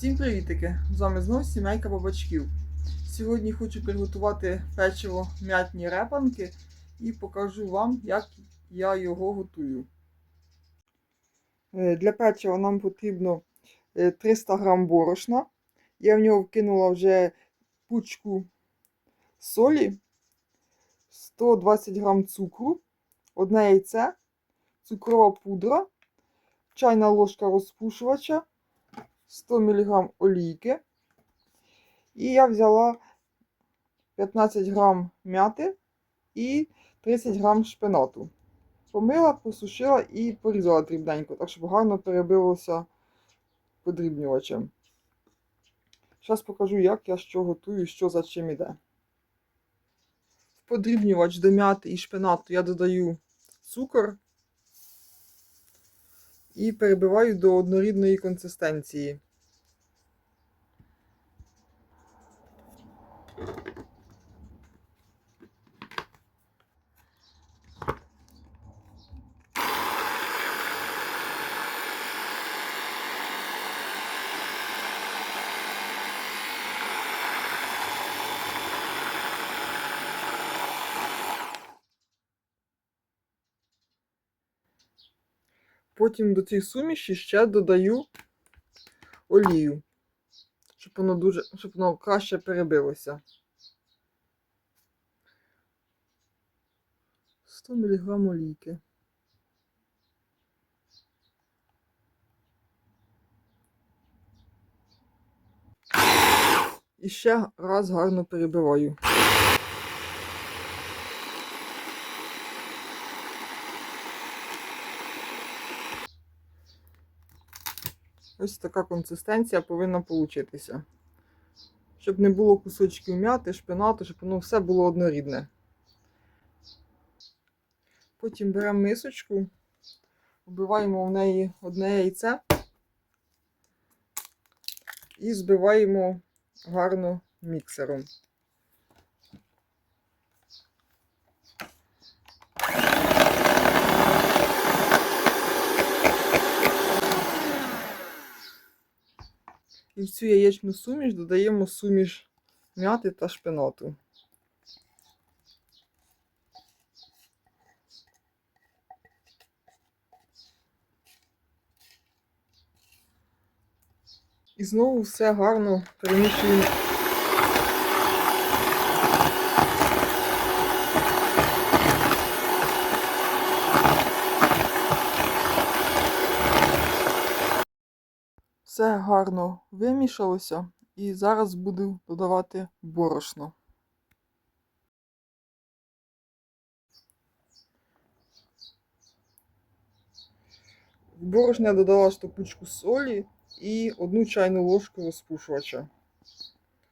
Всім привітики! З вами знову сімейка бабачків. Сьогодні хочу приготувати печиво м'ятні репанки і покажу вам, як я його готую. Е, Для печива нам потрібно е, 300 г борошна. Я в нього вкинула вже пучку солі, 120 г цукру, одне яйце, цукрова пудра, чайна ложка розпушувача. 100 мг олійки. І я взяла 15 грам м'яти і 30 грам шпинату. Помила, посушила і порізала дрібненько, так щоб гарно перебилося подрібнювачем. Зараз покажу, як я що готую, що за чим іде. В подрібнювач до м'яти і шпинату я додаю цукор і перебиваю до однорідної консистенції. Потім до цієї суміші ще додаю олію, щоб воно дуже, щоб воно краще перебилося. 100 мг олійки. І ще раз гарно перебиваю. Ось така консистенція повинна получитися. Щоб не було кусочків м'яти, шпинату, щоб воно все було однорідне. Потім беремо мисочку, вбиваємо в неї одне яйце і збиваємо гарно міксером. І в цю яєчну суміш додаємо суміш м'яти та шпинату. І знову все гарно перемішуємо. Все гарно вимішалося, і зараз буду додавати борошно. В борошно я додала штопучку солі і одну чайну ложку розпушувача.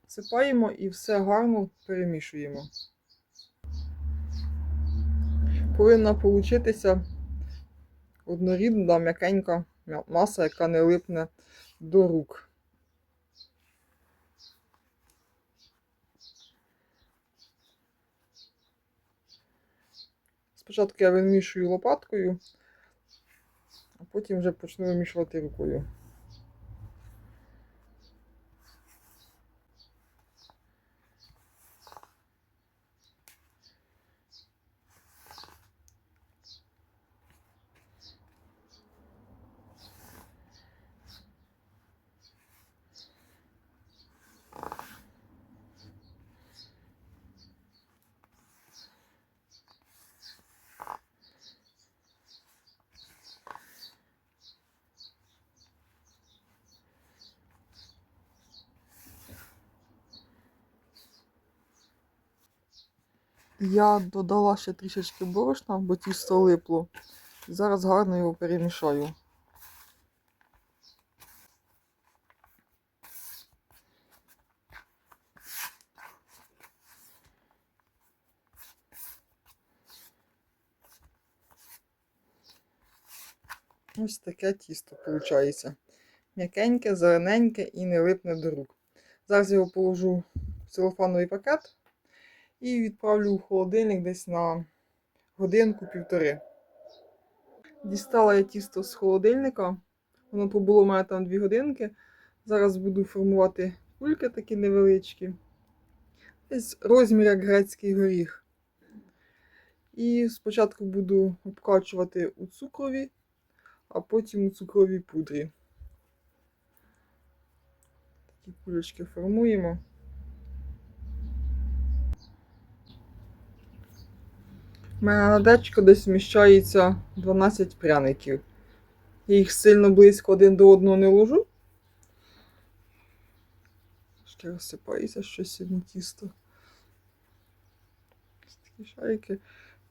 Сипаємо і все гарно перемішуємо. Повинна получитися однорідна м'якенька маса, яка не липне до рук. Спочатку я вимішую лопаткою, а потім вже почну вимішувати рукою. Я додала ще трішечки борошна, бо тісто липло. Зараз гарно його перемішаю. Ось таке тісто виходить. М'якеньке, зелененьке і не липне до рук. Зараз його положу в целофановий пакет і відправлю у холодильник десь на годинку-півтори. Дістала я тісто з холодильника. Воно побуло у мене там 2 годинки. Зараз буду формувати кульки такі невеличкі. Десь розмір як грецький горіх. І спочатку буду обкачувати у цукрові, а потім у цукровій пудрі. Такі кулечки формуємо. У мене на дечко десь вміщається 12 пряників. Я їх сильно близько один до одного не ложу. Ще розсипається щось сьогодні тісто. Ось такі шарики.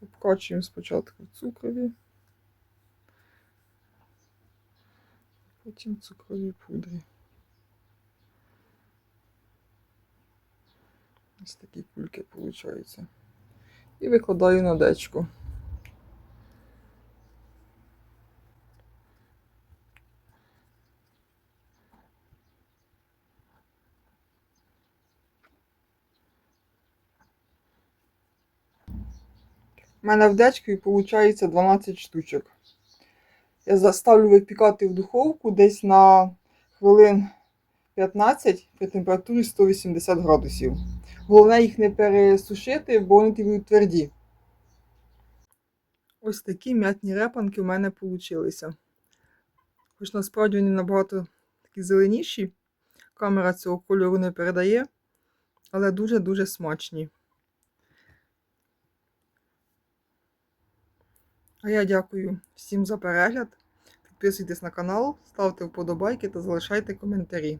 Обкачуємо спочатку в цукрові. Потім в цукровій пудрі. Ось такі кульки виходять. І викладаю на дечко. У мене в дечкові виходить 12 штучок. Я заставлю випікати в духовку десь на хвилин 15 при температурі 180 градусів. Головне їх не пересушити, бо вони будуть тверді. Ось такі м'ятні репанки в мене вийшли. Хоч насправді вони набагато такі зеленіші. Камера цього кольору не передає, але дуже-дуже смачні. А я дякую всім за перегляд. Підписуйтесь на канал, ставте вподобайки та залишайте коментарі.